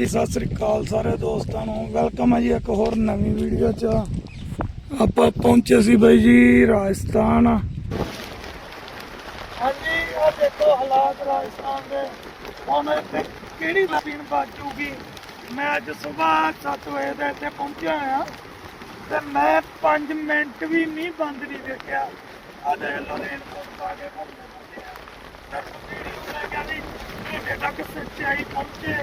ਜੀ ਸਤਿ ਸ੍ਰੀ ਅਕਾਲ ਸਾਰੇ ਦੋਸਤਾਂ ਨੂੰ ਵੈਲਕਮ ਹੈ ਜੀ ਇੱਕ ਹੋਰ ਨਵੀਂ ਵੀਡੀਓ 'ਚ ਆਪਾਂ ਪਹੁੰਚੇ ਸੀ ਬਾਈ ਜੀ ਰਾਜਸਥਾਨ ਹਾਂਜੀ ਆ ਦੇਖੋ ਹਾਲਾਤ ਰਾਜਸਥਾਨ ਦੇ ਹੁਣ ਇੱਥੇ ਕਿਹੜੀ ਲਪੀਨ ਬਾਜੂਗੀ ਮੈਂ ਅੱਜ ਸਵੇਰ 7 ਵਜੇ ਦੇ ਇੱਥੇ ਪਹੁੰਚਿਆ ਆ ਤੇ ਮੈਂ 5 ਮਿੰਟ ਵੀ ਨਹੀਂ ਬੰਦ ਨਹੀਂ ਦੇਖਿਆ ਆ ਦੇਖ ਲਓ ਰੇਲ ਕੋਲ ਪਾ ਕੇ ਆ ਤਾਂ ਵੀਡੀਓ ਲੈ ਕੇ ਆਣੀ ਇਹ ਤੱਕ ਸੱਚਾਈ ਪਹੁੰਚੇ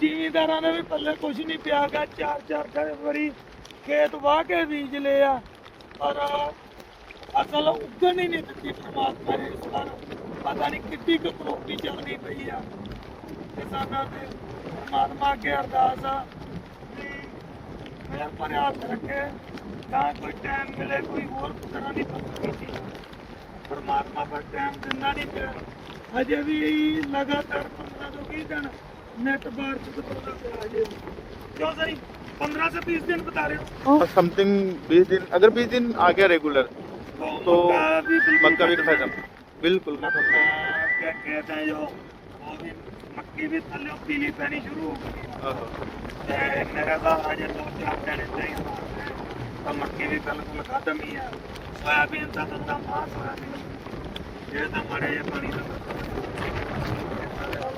ਜ਼ਿਮੀਂਦਾਰਾਂ ਨੇ ਵੀ ਪੱਲੇ ਕੁਝ ਨਹੀਂ ਪਿਆ ਗਿਆ ਚਾਰ ਚਾਰ ਵਾਰੀ ਖੇਤ ਵਾਹ ਕੇ ਬੀਜ ਲਏ ਆ ਪਰ ਅਸਲ ਉੱਗਣ ਹੀ ਨਹੀਂ ਦਿੱਤੀ ਪਰਮਾਤਮਾ ਨੇ ਸਾਰ ਪਤਾ ਨਹੀਂ ਕਿੱਡੀ ਕੁ ਪ੍ਰੋਪਰਟੀ ਚੱਲਦੀ ਪਈ ਆ ਕਿਸਾਨਾਂ ਤੇ ਪਰਮਾਤਮਾ ਅੱਗੇ ਅਰਦਾਸ ਆ ਕਿ ਮੇਰਾ ਭਰਿਆ ਰੱਖੇ ਤਾਂ ਕੋਈ ਟਾਈਮ ਮਿਲੇ ਕੋਈ ਹੋਰ ਤਰ੍ਹਾਂ ਦੀ ਫਸਲ ਕੀਤੀ ਪਰਮਾਤਮਾ ਪਰ ਟਾਈਮ ਦਿੰਦਾ ਨਹੀਂ ਪਿਆ ਅਜੇ ਵੀ ਲਗਾਤਾਰ 15 ਤੋਂ 20 ਦਿਨ नेट बार क्यों सर पंद्रह से बीस दिन बता रहे हो समथिंग हाँ, बीस दिन अगर बीस दिन आ गया रेगुलर तो, तो मक्का भी तो खत्म बिल्कुल क्या कहते हैं जो मक्की भी थल्ले पीली पैनी शुरू मक्की भी थल थल खत्म ही है सोयाबीन का धंधा मां सोयाबीन ये तो मरे ये पानी का तो।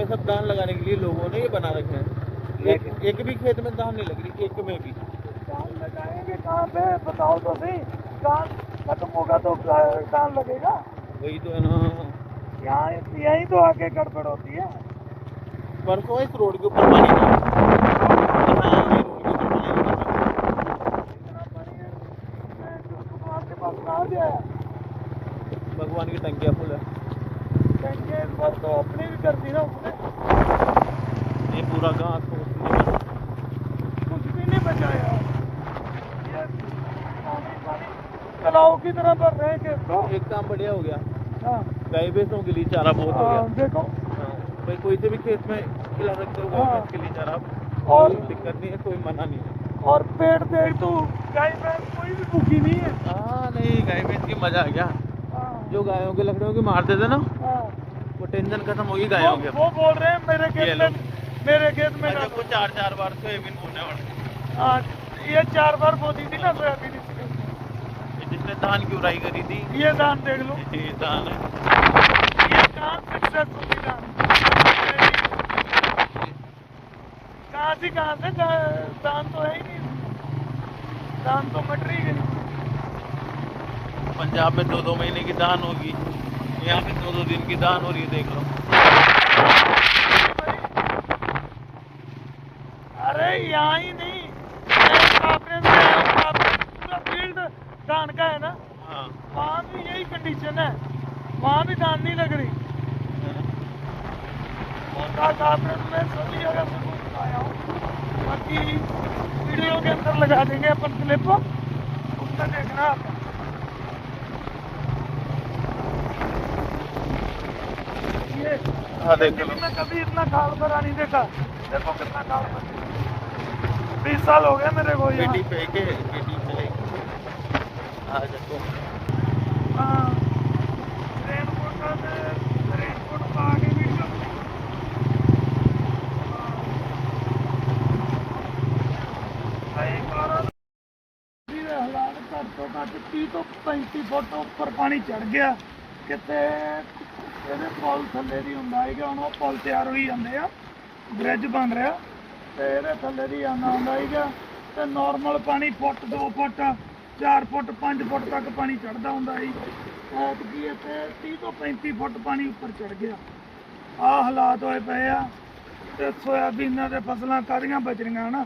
में सब धान लगाने के लिए लोगों ने ये बना रखे हैं एक, एक भी खेत में धान नहीं लग रही एक में भी धान लगाएंगे कहाँ पे बताओ तो सही धान खत्म होगा तो धान लगेगा वही तो है ना यहाँ यही तो आगे गड़बड़ होती है परसों इस रोड के ऊपर पानी भगवान की टंकिया फुल है कहेंगे ना पूरा कुछ भी नहीं बचाया एक काम बढ़िया हो गया गाय भैंसों के लिए चारा बहुत हो गया देखो भाई कोई से भी खेत में खिला सकते हो हाँ। लिए चारा और दिक्कत नहीं है कोई मना नहीं है और पेड़ देख तो गाय भैंस कोई भी भूखी नहीं है हाँ नहीं गाय भैंस की मजा आ गया जो गायों के लकड़ियों की मारते थे ना हाँ। वो टेंशन खत्म होगी गायों के वो बोल रहे हैं मेरे खेत में मेरे खेत में ना चार चार बार सोयाबीन बोने वाले हाँ, ये चार बार बोती थी ना सोयाबीन जिसने धान की उड़ाई करी थी ये धान देख लो ये धान है ये धान सक्सेसफुल धान कहाँ से कहाँ से धान तो है ही नहीं धान तो मटरी रही गई पंजाब में दो दो महीने की दान होगी यहाँ पे दो दो दिन की दान हो रही है देख लो अरे यहाँ ही नहीं तो पूरा फील्ड दान का है ना हाँ। वहाँ भी यही कंडीशन है वहाँ भी दान नहीं लग रही सभी जगह से आया हूँ बाकी वीडियो के अंदर लगा देंगे अपन क्लिप उसका देखना आप ਆ ਦੇਖੋ ਮੈਂ ਕਦੀ ਇਤਨਾ ਖਾਲਸਾ ਰਾਣੀ ਦੇਖਾ ਦੇਖੋ ਕਿੰਨਾ ਖਾਲਸਾ 20 साल हो गए मेरे को यहाँ बेटी पे के बेटी पे आ जाओ ਘੱਟ ਤੋਂ ਘੱਟ 30 ਤੋਂ 35 ਫੁੱਟ ਉੱਪਰ ਪਾਣੀ ਚੜ ਗਿਆ ਕਿਤੇ ਇਹਦੇ ਪੁਲ ਥੱਲੇ ਦੀ ਹੁੰਦਾ ਹੈਗਾ ਹੁਣ ਉਹ ਪੁਲ ਤਿਆਰ ਹੋਈ ਜਾਂਦੇ ਆ ਬ੍ਰਿਜ ਬਣ ਰਿਹਾ ਤੇ ਇਹਦੇ ਥੱਲੇ ਦੀ ਆਣਾ ਹੁੰਦਾ ਹੈਗਾ ਤੇ ਨਾਰਮਲ ਪਾਣੀ ਫੁੱਟ 2 ਫੁੱਟ 4 ਫੁੱਟ 5 ਫੁੱਟ ਤੱਕ ਪਾਣੀ ਚੜਦਾ ਹੁੰਦਾ ਸੀ ਐਤ ਕੀ ਇੱਥੇ 30 ਤੋਂ 35 ਫੁੱਟ ਪਾਣੀ ਉੱਪਰ ਚੜ ਗਿਆ ਆ ਹਾਲਾਤ ਹੋਏ ਪਏ ਆ ਤੇ ਸੋਇਆਬੀਨਾਂ ਦੇ ਫਸਲਾਂ ਕਾਦੀਆਂ ਬਚ ਰਹੀਆਂ ਹਨ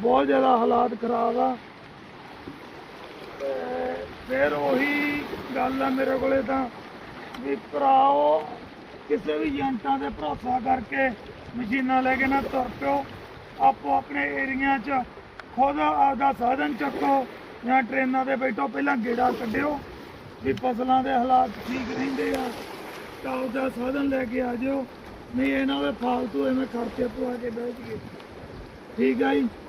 ਬਹੁਤ ਜ਼ਿਆਦਾ ਹਾਲਾਤ ਖਰਾਬ ਆ ਫਿਰ ਉਹੀ ਗੱਲ ਆ ਮੇਰੇ ਕੋਲੇ ਤਾਂ ਵੀ ਭਰਾਓ ਕਿਸੇ ਵੀ ਏਜੰਟਾਂ ਤੇ ਭਰੋਸਾ ਕਰਕੇ ਮਸ਼ੀਨਾਂ ਲੈ ਕੇ ਨਾ ਤੁਰ ਪਿਓ ਆਪੋ ਆਪਣੇ ਏਰੀਆ 'ਚ ਖੁਦ ਆਪਦਾ ਸਾਧਨ ਚੱਕੋ ਜਾਂ ਟ੍ਰੇਨਾਂ ਤੇ ਬੈਠੋ ਪਹਿਲਾਂ ਗੇੜਾ ਕੱਢਿਓ ਵੀ ਫਸਲਾਂ ਦੇ ਹਾਲਾਤ ਠੀਕ ਰਹਿੰਦੇ ਆ ਤਾਂ ਉਹਦਾ ਸਾਧਨ ਲੈ ਕੇ ਆ ਨਹੀਂ ਇਹਨਾਂ ਦੇ ਫਾਲਤੂ ਐਵੇਂ ਖਰਚੇ ਪਵਾ ਕੇ ਬੈਠ ਗਏ ਠੀਕ ਆ ਜੀ